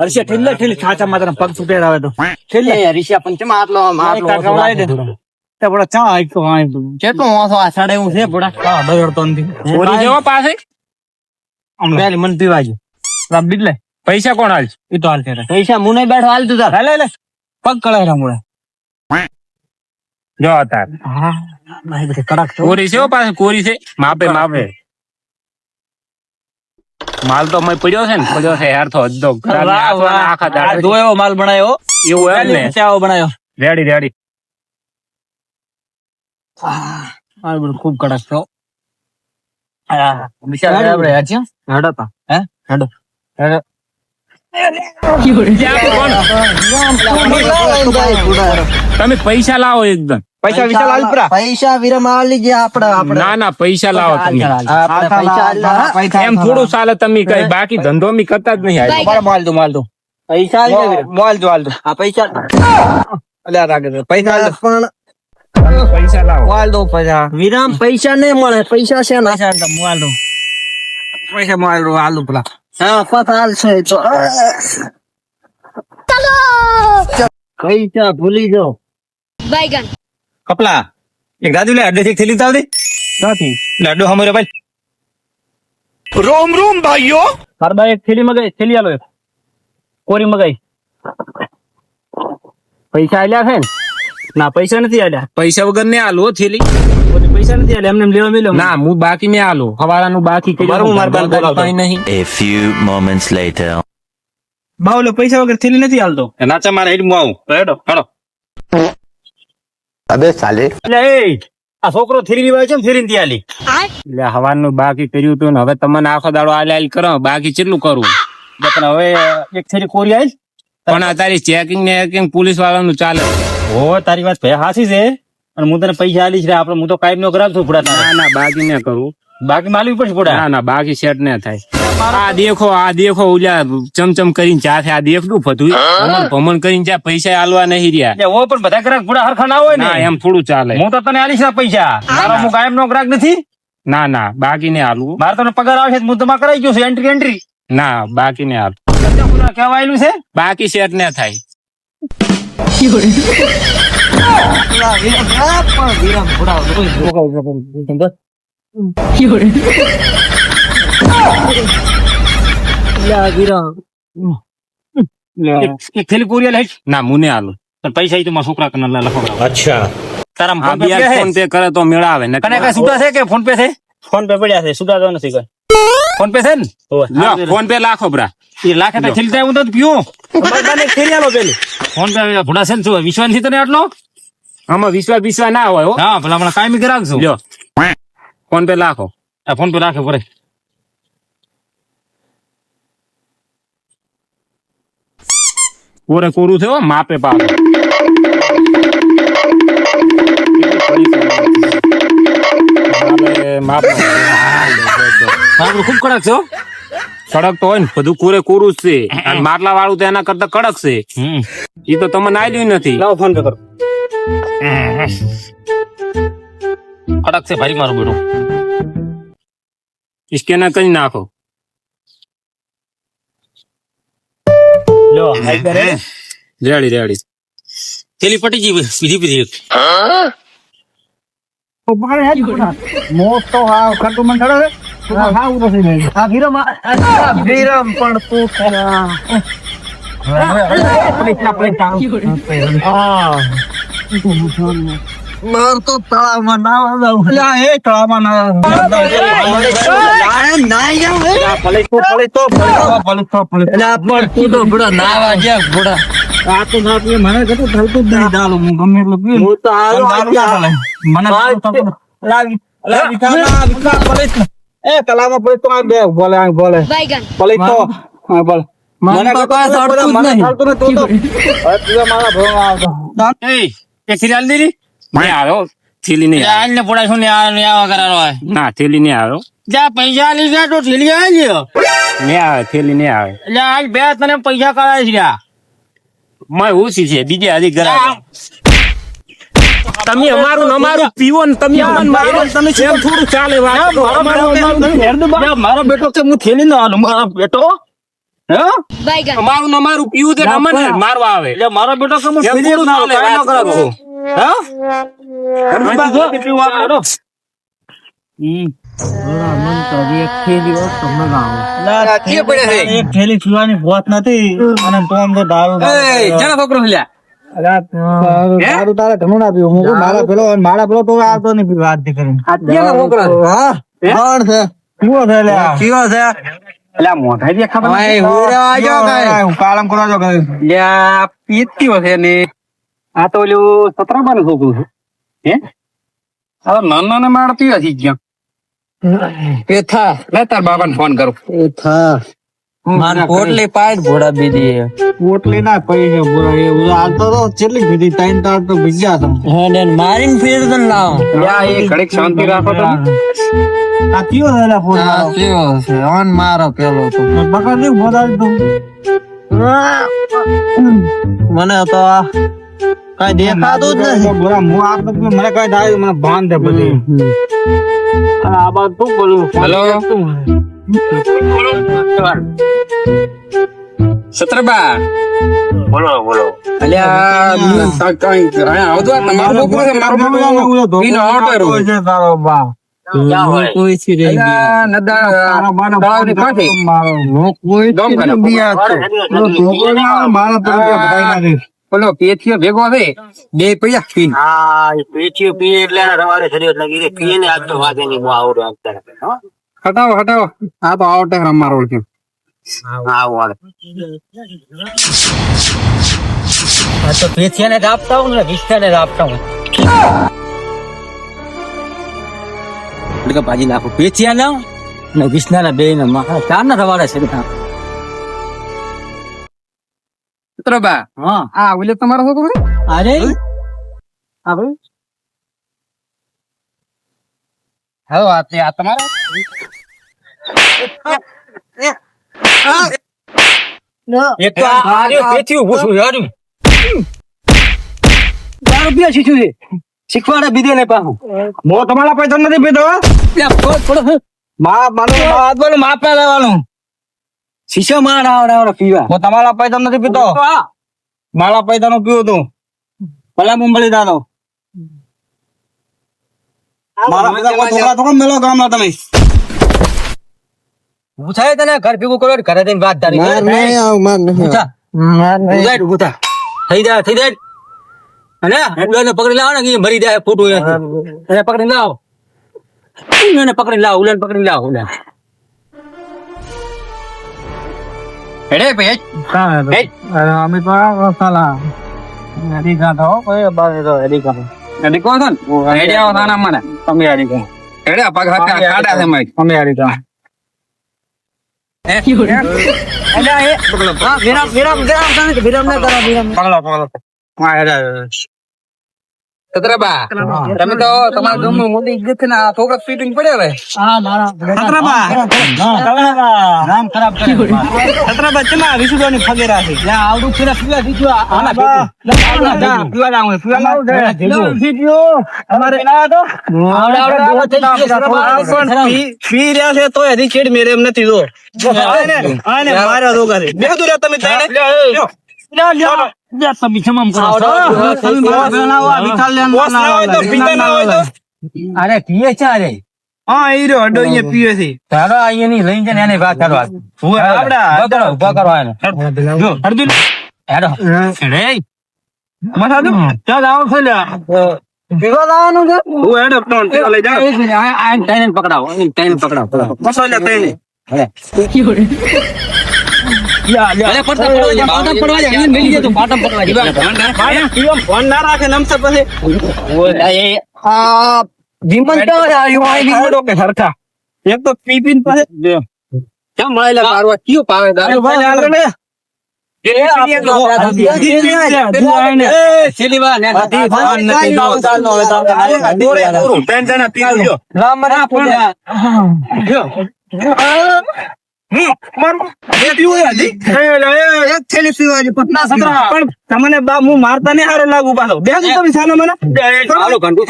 હર્ષિયા ઠેલી ઠેલી છાચા માતા પગ છૂટેલા આવે તો. ઠેલી હર્ષિયા પણ ચમ આટલો આમ આટલો દે. તે બડા ચા આઈ તો આઈ તું તો હું આ સાડે હું છે બડા હા બગડતો નથી. ઓરી જેવો પાસે પેલી મન પીવા જો. રામ બીટલે પૈસા કોણ હાલ એ તો હાલ ફેરે પૈસા મુને બેઠો હાલ તું તાર. લે લે પગ કળાય રામુડે. જો તાર. હા ભાઈ બધે કડક છો. કોરી છે પાસે કોરી છે. માપે માપે. માલ તો અમે પડ્યો છે ને પડ્યો છે યાર તો વાહ. આખા દાડા. એવો માલ બનાવ્યો એવું એમ ને? ચાવો બનાવ્યો રેડી રેડી. આ બધું ખૂબ કડક થયો વિશાલ આપણે યાદ છે હેડો તા. હે? હેડો. હેડો. તમે પૈસા લાવો એકદમ. પૈસા વિસા લાલપરા પૈસા વિરમા લીજે આપણે આપણે ના ના પૈસા લાવો તમે. એમ થોડું ચાલે તમે કઈ બાકી ધંધો મી કરતા જ નહીં આવ્યો માલ દો માલ દો પૈસા માલ દો માલ દો. આ પૈસા અલ્યા રાગે પૈસા પણ પૈસા લાવો. માલ દો પૈસા. વિરામ પૈસા નહીં મળે પૈસા છે ના. છે માલ દો પૈસા માલ દો હાલ પેલા હા પતાલ છે તો. ચાલો! પૈસા ભૂલી જાઓ. બાયગન. કપલા એક દાદુ લે અડધે થેલી તાવ દે. લાડો હમો રે ભાઈ. રોમ રોમ ભાઈઓ. હરબા એક થેલી મગાઈ થેલી આલો એક. કોરી મગાઈ. પૈસા આલ્યા છે ના? પૈસા નથી આલ્યા. પૈસા વગર ને આલો થેલી. પૈસા નથી આલ્યા એમને લેવા મેલો ના હું બાકી મેં આલો. હવારાનું બાકી કર્યું હું મારા બાર બોલાવતો. નહીં. એ ફ્યુ મોમેન્ટ્સ લેટર બાવલો પૈસા વગર થેલી નથી આલતો. નાચા મારે હેડ હું આવું હેડો. હેડો. અબે સાલે. એટલે આ છોકરો થેરી ની છે ને થેલી નથી આલી એટલે હવાનું બાકી કર્યું હતું ને હવે તમને આખો દાડો આલે આલ કરો બાકી કેટલું કરું? પણ હવે એક થેલી કોરી આવી પણ આ તારી ચેકિંગ ને ચેકિંગ પોલીસ વાળાનું ચાલે. હો તારી વાત ભાઈ હાસી છે અને હું તને પૈસા આલીશ રે આપણે હું તો કાયમ નો કરાવ છું ફૂડા ના ના બાકી ને કરવું બાકી માલવી પડશે ફૂડા. ના ના બાકી સેટ ને થાય. આ દેખો આ દેખો ઓલા ચમચમ કરીને ચા છે આ દેખલું ફતું ભમણ કરીને ચા પૈસા આલવા નહીં રહ્યા એટલે ઓ પણ બધા ગ્રાહક ફૂડા હરખા ના હોય ને એમ થોડું ચાલે હું તો તને આલીશ ના પૈસા મારો હું કાયમ નો ગ્રાહક નથી ના ના બાકી ને આલવું મારે તને પગાર આવશે હું તમારે કરાઈ ગયો છું એન્ટ્રી એન્ટ્રી ના બાકી ને આલ કહેવાયેલું છે બાકી સેટ ને થાય વિરમ ભોળા વિરમ એક- થેલી કોરિયા ના મુને આલું. પણ પૈસા એ તો મારા છોકરા કને લખો અચ્છા. તારા આ ફોન પે બિયાર છે ફોન પે કરે તો મેળાવે ને કને કઈ છૂટા છે કે ફોન પે છે? ફોન પે પડ્યા છે છૂટા તો નથી કઈ. ફોન પે છે ને? ફોન પે લાખો બરા એ લાખે તો થેલી થાય હું તો પીવું થેલી આલો પેલી. ફોન પે ભૂડા છે ને શું વિશ્વાસ નથી તને આટલો? આમાં વિશ્વાસ વિશ્વાસ ના હોય હા. ભલા હમણાં કાયમી લ્યો. ફોન પે લાખો. ફોન પે રાખે પડે કોરે કોરું થયો માપે પાવે માપ ખૂબ કડક છે સડક કડક તો હોય ને. બધું કોરે કોરું જ છે. માટલા વાળું તો એના કરતા કડક છે. એ તો તમને આવ્યું નથી. લાવો ફોન પે કરો. કડક છે ભાઈ મારું બેટું. સ્કેનર કરી નાખો? લ્યો રેડી રેડી થેલી પટી ગઈ પીધી પીધી મોટો હા ખટુ મન ખડો હા હા ઉરો થઈ ગયો આ વિરમ આ- આ પણ તું ખરા માર તો તળાવમાં નાવા જાવ અલ્યા એ તળાવમાં નાવા મને તો મારા ભણવા આવતો એ સિરિયલ દીધી નહીં આવ્યો? થેલી નહીં એ આઈને પોડા શું ને આ ને આવા કરારો હોય. ના થેલી નહીં આવ્યો. જા પૈસા લઈ જા તો થેલી આવી લ્યો. નહીં આવે થેલી નહીં આવે એટલે આજ બે તને પૈસા કરાય છે મેં ઓછી છે બીજે હજી ઘરા તમે અમારું ને અમારું પીવો ને તમે કેમ થોડું ચાલે ને મારો બેટો છે હું થેલી નો આલું મારો બેટો. હે? અમારું ને અમારું પીવું તે તમને મારવા આવે. એટલે મારો બેટો ના ન હે. મન થેલી. કે ના. મારા પેલો તો આવતો નહીં વાત આજથી કરીને. છે? હા કોણ છે? પીવો છે લે કયો છે? એટલે મોઢા જે ખબર ઓય, આજો કાંઈ. કાલમ કરવા જો લ્યા, પીતીઓ છે ને આ તો ઓલું સતરાબાનું છોકરું છે. હે? હવે નાના ને માર પીવા થઈ ગયા લે તાર બાબાને ફોન કરું. પેથા મારે પોટલી પાડ ઘોડા બીજી પોટલી ના પડી છે પૂરો એ હું તો ચેટલી પીધી ત્રણ તાર તો બીજા હતા મારીને ફેર તને લાવો. લ્યા, એ ઘડીક શાંતિ રાખો આ કયો હેલા ફોન મારો? કેવો છે? ઓન મારો પેલો તું. મને તો આ કઈ દેખાતું જ નથી. બોલા હું આ તો મને કઈ થાય મને ભાન દે બધી. આ બાત તું બોલું? હેલો? સત્રબા. બોલો બોલો. અલ્યા કઈ અહીંયા આવજો આ તમારો છોકરો છે મારો ઈનો ઓટો રહ્યો. છે તારો બા? કોઈ થી રહી નદા તારો બાનો દાવની કોઈ દમ બિયા તો. મારા તો રૂપિયા ના દે. પેલો પેથીઓ ભેગો છે બે પૈયા પીને હા એ પેચીઓ પીએ એટલે એના રવાડે શરીર લાગી રે પીએ ને આજ તો વાગે નહીં હું આવડું આમ તરફ હો? હટાવો હટાવો. આ તો આવો ટાઈમ અમારો ઓળખ્યો હા વાળે આ તો પેથિયાને જ આપતા હું ને વિસ્તારને જ આપતા હું એટલે કે ભાજી નાખો પેથિયા ના ને વિષ્ણાના બે ને મારા ચાર ના રવાડે છે સત્રબા હા આ ઓલે તમારો છે? અરે હા ભાઈ હાલો આ તે આ તમારો એક તો આ આર્યો પેથિયું છું યાર દારૂ પીએ શીખ્યું છે શીખવાડે બીજે ને પાછું મો તમારા પૈસા નથી પીધો હો. થોડો મા માનો હાથ બોલો માપે લેવાનું શીશો માં આવડે આવડે પીવા. હું તમારા પૈસા નથી પીતો. મારા પૈસા નું પીવું તું. ભલા મુંબઈ દાદો. મારા પૈસા કોઈ છોકરા થોડો મેલો ગામમાં તમે. હું થાય તને ઘર ભેગું કરો ઘરે જઈને વાત તારી માર નહીં આવ માર નહીં ઉભું થાય ઉભું થા. થઈ જાય થઈ જાય. અને ઉલાને પકડી લાવો ને મરી જાય ફૂટું એને પકડી લાવો. એને પકડી લાવો ઉલાને પકડી લાવો ઉલાને. હેડે ભેજ. અમે તો સાલા એડી ગાંઠો કોઈ બારે તો. હેડે કહો છો ને? હેડે આવો થાના મને. અમે એડી ગાંઠો. હેડે પગ હાથે આ છે મારી. અમે એડી ગાંઠો. હે? એટલે એ. હા વિરામ વિરામ વિરામ વિરામ. ના કરો વિરામ પકડો, પકડો. હા, એડા, એડા. સત્રબા. તમે તો તમારા ગામમાં મોટી ઇજ્જત ને ફિટિંગ પડ્યો હવે. નામ ખરાબ આવડું ને દીધું આના? આવડે આવડે અરે પીએ છે અરે. હા એ રહ્યો અડો અહીંયા પીવે છે. ચાલો અહીંયા ની લઈને જઈને એને વાત કરવા. હું આપડા ઊભા કરો એને જો અર્જુન હેડો. રે મસા ચાલ આવો છે લ્યા પીવા લાવવાનું છે? હું હેડ અપડાઉન ચાલ લઈ જાઓ આ આ પકડાવો પકડાવો. મસો લે લ્યા અરે પડતા પડવા જાય પાટમ પડવા જાય અહીંયા મેલી જાય તો પાટમ પડવા જાય ભાઈ પીવા ફોન ના રાખે નમસે પછી આ વિમલ તો આવ્યું આ વિમલ આવડો કે સરખા એક તો પી પીને પાસે કેમ મળેલા પારવા કયો પાવે અરે દારૂ ભાઈ આગળ લે પણ તમને બા હું મારતા નહીં હારો લાગુ પાછો બે તમે સાનો મને ઘંટુ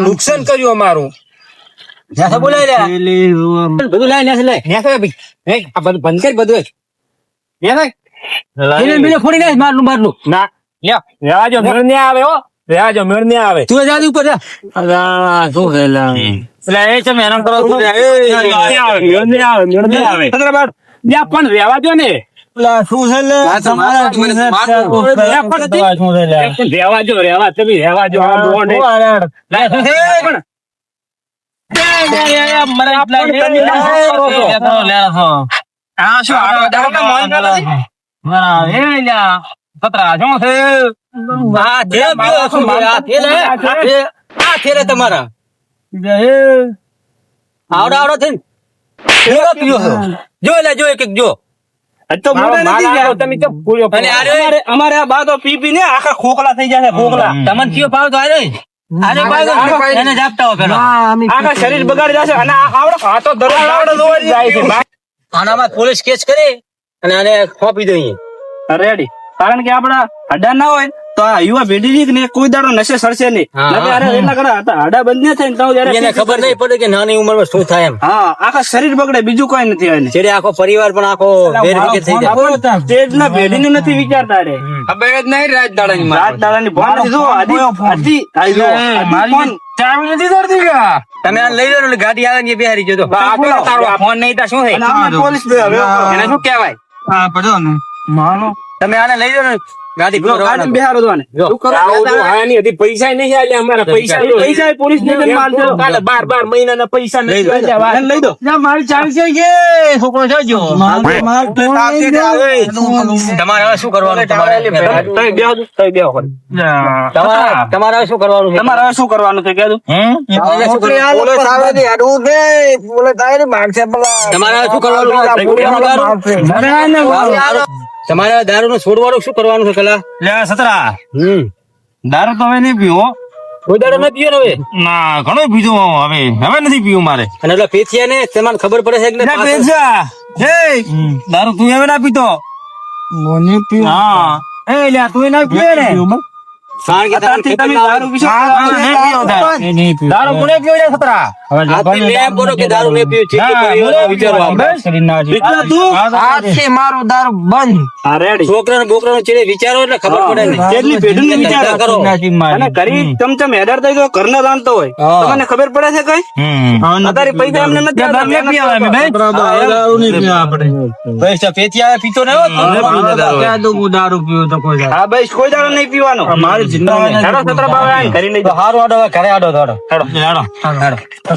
નુકસાન કર્યું અમારું. બેસો, બોલાય લે. બધું લાય, લાય. ન્યા થાય ભાઈ આ બધું બંધ કરી બધું થાય બીજે બીજે ફોડી નાખ, બહારનું, બહારનું. ના લ્યો રેવા જો મેળ નહીં આવે હો રેવા જો મેળ નહીં આવે તું એ જા ઉપર જા. એટલે એ છે મહેનત કરો છો. નહીં આવે મેળ નહીં આવે મેળ નહીં આવે ચંદ્રબાબુ લ્યા, પણ રેવા જો ને આ તમારા મને મારતું. લ્યા, પણ પણ રેવા જો રેવા તમે રેવા જો આ બોન હે. તમારા આવડો આવડો છો? જો લે જો એક એક જો તો નથી તમે તો અને અમારે આ બાદ પી પી ને આખા ખોખલા થઈ જશે ખોખલા તમને કયો પાવ તો આરે આરે ભાઈ તો એને જ હો પેલા. આખા શરીર બગાડી જશે અને આવડો. હાથો આવડે જાય છે આનામાં પોલીસ કેસ કરી અને આને ખોપી દઈએ. રેડી કારણ કે આપડા અડા ના હોય તો આ યુવા પેઢી ને કોઈ દાડો નશે સડશે નહીં. હા. અરે એટલા કડા હતા હાડા બંધ ના થાય ને તો જયારે ખબર નહીં પડે કે નાની ઉંમરમાં શું થાય એમ. હા આખા શરીર બગડે બીજું કઈ નથી એને છેડે આખો પરિવાર પણ આખો બેરવિખેર થઈ જાય. સ્ટેજ ના પેઢી ને નથી વિચારતા રે. ખબર જ નહીં રાત દાડા ની રાત દાડા ની નથી જો આદી આદી ફોન. ચાવી નથી ધરતી કે? તમે આ લઈ લો ગાડી આવે ને બિહારી જતો તારો આ ફોન નહીં તો શું થાય પોલીસ બે હવે એને શું કહેવાય? માનો. તમે આને લઈ લો ને ગાડી ગાડી બેહારો દો શું કરો? આની હજી પૈસા નહીં આલ્યા અમારા પૈસા પૈસા પોલીસ ને માલ દો? કાલે બાર બાર મહિનાના પૈસા લઈ નથી દો. આલ્યા. એને લઈ દો તમારે હવે શું કરવાનું? તમારે તઈ બેહો તઈ બેહો તમારે તમારે શું કરવાનું છે? તમારે હવે શું કરવાનું છે કહેજો. તમારે શું કરવાનું? તમારે શું કરવાનું? છે? તમારે દારૂ નો છોડવાનું શું કરવાનું છે કલા? લે સતરા. હમ. દારૂ તો હવે નહીં પીવો. કોઈ દારૂ નથી પીવો હવે? ના ઘણો પીધો હવે. હવે નથી પીવું મારે. અને એટલે પેથિયા ને તમને ખબર પડે છે કે? પાછળ- દારૂ તું હવે ના પીતો. હા એ લ્યા તું ના પીવે ને. કે તમે ના દારૂ. પીશો. દારૂ. દારૂ કોને પીવો લે સતરા? દારૂ પીવું. તું. ખબર પડે ને. કેટલી પેઢીનું વિચારો. ધંધા કરો. અને ઘરે ચમચમ હેડર થઈ ગયો ઘરના જાણતો હોય. હા. તમને ખબર પડે છે કઈ? અત્યારે પૈસા એમને. પૈસા પેથિયા પીતો ને હો. હા ભાઈ કોઈ દારૂ. નહીં પીવાનો. મારી જિંદગી હેડો સત્ર બાબા ઘરે આડો હેડો તો હાડો.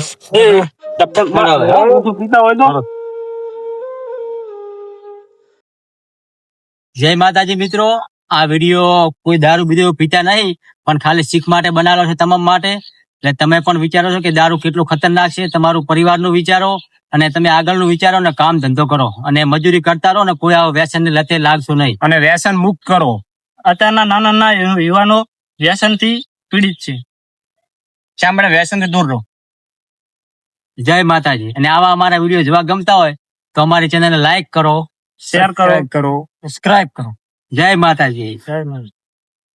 જય માતાજી મિત્રો. આ વીડિયો કોઈ દારૂ બીજો પીતા નહીં પણ ખાલી શીખ માટે બનાવેલો છે તમામ માટે. એટલે તમે પણ વિચારો છો કે દારૂ કેટલું ખતરનાક છે તમારું પરિવારનું વિચારો અને તમે આગળનું વિચારો ને કામ ધંધો કરો. અને મજૂરી કરતા રહો ને કોઈ આવો વ્યસનની લતે લાગશો નહીં. અને વ્યસન મુક્ત કરો. અત્યારના નાના નાના યુવાનો વ્યસનથી પીડિત છે. ચામડા વ્યસનથી દૂર રહો. જય માતાજી. અને આવા અમારા વીડિયો જોવા ગમતા હોય તો અમારી ચેનલને લાઈક કરો શેર કરો. કરો સબસ્ક્રાઇબ કરો. જય માતાજી. જય માતા.